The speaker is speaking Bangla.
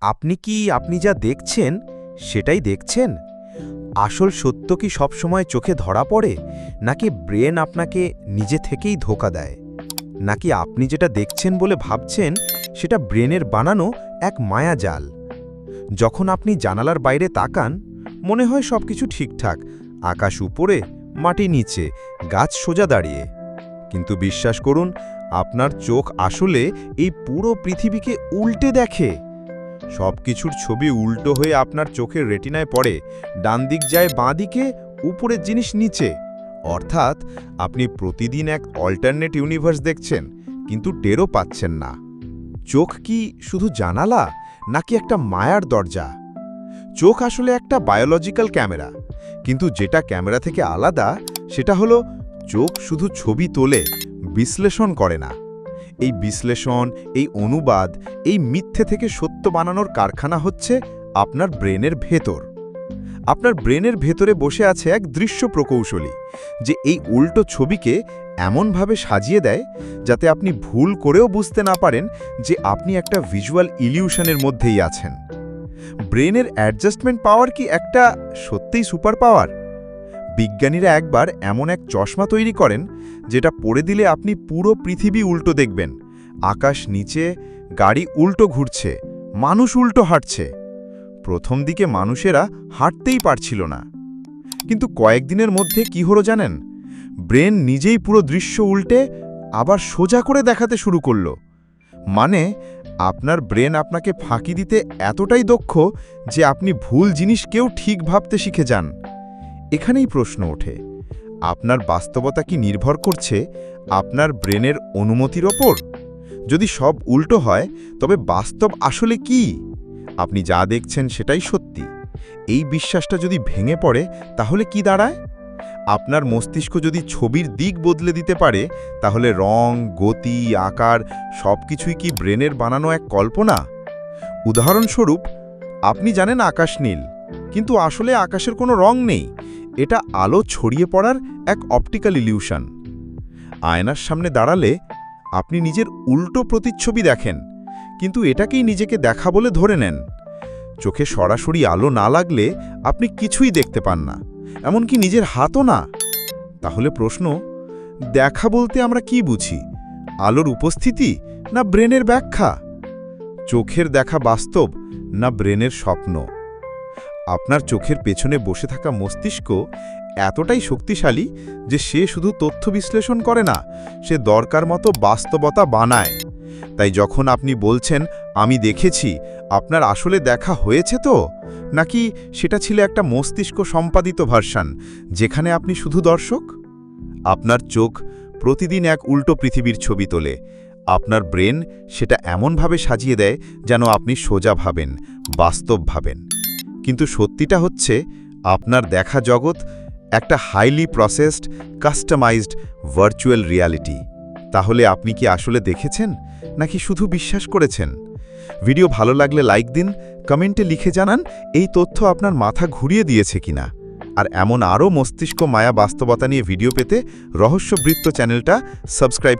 আপনি কি, আপনি যা দেখছেন, সেটাই দেখছেন? আসল সত্য কি সবসময় চোখে ধরা পড়ে? নাকি ব্রেন আপনাকে নিজে থেকেই ধোকা দেয়? নাকি আপনি যেটা দেখছেন বলে ভাবছেন, সেটা ব্রেনের বানানো এক মায়াজাল যখন আপনি জানালার বাইরে তাকান, মনে হয় সব কিছু ঠিকঠাক, আকাশ উপরে, মাটি নিচে, গাছ সোজা দাঁড়িয়ে। কিন্তু বিশ্বাস করুন, আপনার চোখ আসলে এই পুরো পৃথিবীকে উল্টে দেখে। সব কিছুর ছবি উল্টো হয়ে আপনার চোখের রেটিনায় পড়ে ডান দিক যায় বাঁ দিকে উপরের জিনিস নিচে। অর্থাৎ, আপনি প্রতিদিন এক অল্টারনেট ইউনিভার্স দেখছেন, কিন্তু টেরও পাচ্ছেন না। চোখ কি শুধু জানালা, নাকি একটা মায়ার দরজা? চোখ আসলে একটা বায়োলজিক্যাল ক্যামেরা কিন্তু যেটা ক্যামেরা থেকে আলাদা, সেটা হলো চোখ শুধু ছবি তোলে, বিশ্লেষণ করে না। এই বিশ্লেষণ, এই অনুবাদ, এই মিথ্যে থেকে সত্য বানানোর কারখানা হচ্ছে আপনার ব্রেনের ভেতর। আপনার ব্রেনের ভেতরে বসে আছে এক দৃশ্য প্রকৌশলী, যে এই উল্টো ছবিকে এমনভাবে সাজিয়ে দেয় যাতে আপনি ভুল করেও বুঝতে না পারেন যে আপনি একটা ভিজুয়াল ইলিউশনের মধ্যেই আছেন। ব্রেনের অ্যাডজাস্টমেন্ট পাওয়ার কি একটা সত্যিই সুপার পাওয়ার? বিজ্ঞানীরা একবার এমন এক চশমা তৈরি করেন, যেটা পরে দিলে আপনি পুরো পৃথিবী উল্টো দেখবেন। আকাশ নিচে, গাড়ি উল্টো ঘুরছে, মানুষ উল্টো হাঁটছে। প্রথম দিকে মানুষেরা হাঁটতেই পারছিল না। কিন্তু কয়েকদিনের মধ্যে কি হলো জানেন? ব্রেন নিজেই পুরো দৃশ্য উল্টে আবার সোজা করে দেখাতে শুরু করল। মানে আপনার ব্রেন আপনাকে ফাঁকি দিতে এতটাই দক্ষ যে আপনি ভুল জিনিসকেও ঠিক ভাবতে শিখে যান। এখানেই প্রশ্ন ওঠে, আপনার বাস্তবতা কি নির্ভর করছে আপনার ব্রেনের অনুমতির ওপর? যদি সব উল্টো হয়, তবে বাস্তব আসলে কি? আপনি যা দেখছেন সেটাই সত্যি। এই বিশ্বাসটা যদি ভেঙে পড়ে, তাহলে কি দাঁড়ায়? আপনার মস্তিষ্ক যদি ছবির দিক বদলে দিতে পারে, তাহলে রং, গতি, আকার সব কিছুই কি ব্রেনের বানানো এক কল্পনা? উদাহরণস্বরূপ, আপনি জানেন আকাশ নীল, কিন্তু আসলে আকাশের কোনো রং নেই। এটা আলো ছড়িয়ে পড়ার এক অপটিক্যাল ইলিউশন। আয়নার সামনে দাঁড়ালে আপনি নিজের উল্টো প্রতিচ্ছবি দেখেন, কিন্তু এটাকেই নিজেকে দেখা বলে ধরে নেন। চোখে সরাসরি আলো না লাগলে আপনি কিছুই দেখতে পান না, এমনকি নিজের হাতও না। তাহলে প্রশ্ন, দেখা বলতে আমরা কি বুঝি? আলোর উপস্থিতি না ব্রেনের ব্যাখ্যা? চোখের দেখা বাস্তব না ব্রেনের স্বপ্ন? আপনার চোখের পেছনে বসে থাকা মস্তিষ্ক এতটাই শক্তিশালী যে সে শুধু তথ্য বিশ্লেষণ করে না, সে দরকার মতো বাস্তবতা বানায়। তাই যখন আপনি বলছেন, আমি দেখেছি, আপনার আসলে দেখা হয়েছে তো? নাকি সেটা ছিল একটা মস্তিষ্ক সম্পাদিত ভার্সান, যেখানে আপনি শুধু দর্শক? আপনার চোখ প্রতিদিন এক উল্টো পৃথিবীর ছবি তোলে। আপনার ব্রেন সেটা এমনভাবে সাজিয়ে দেয় যেন আপনি সোজা ভাবেন, বাস্তব ভাবেন। কিন্তু সত্যিটা হচ্ছে, আপনার দেখা জগৎ একটা highly processed customised virtual reality তাহলে আপনি কি আসলে দেখেছেন, নাকি শুধু বিশ্বাস করেছেন? ভিডিও ভালো লাগলে লাইক দিন কমেন্টে লিখে জানান, এই তথ্য আপনার মাথা ঘুরিয়ে দিয়েছে কিনা। আর এমন আরও মস্তিষ্ক মায়া বাস্তবতা নিয়ে ভিডিও পেতে রহস্যবৃত্ত চ্যানেলটা সাবস্ক্রাইব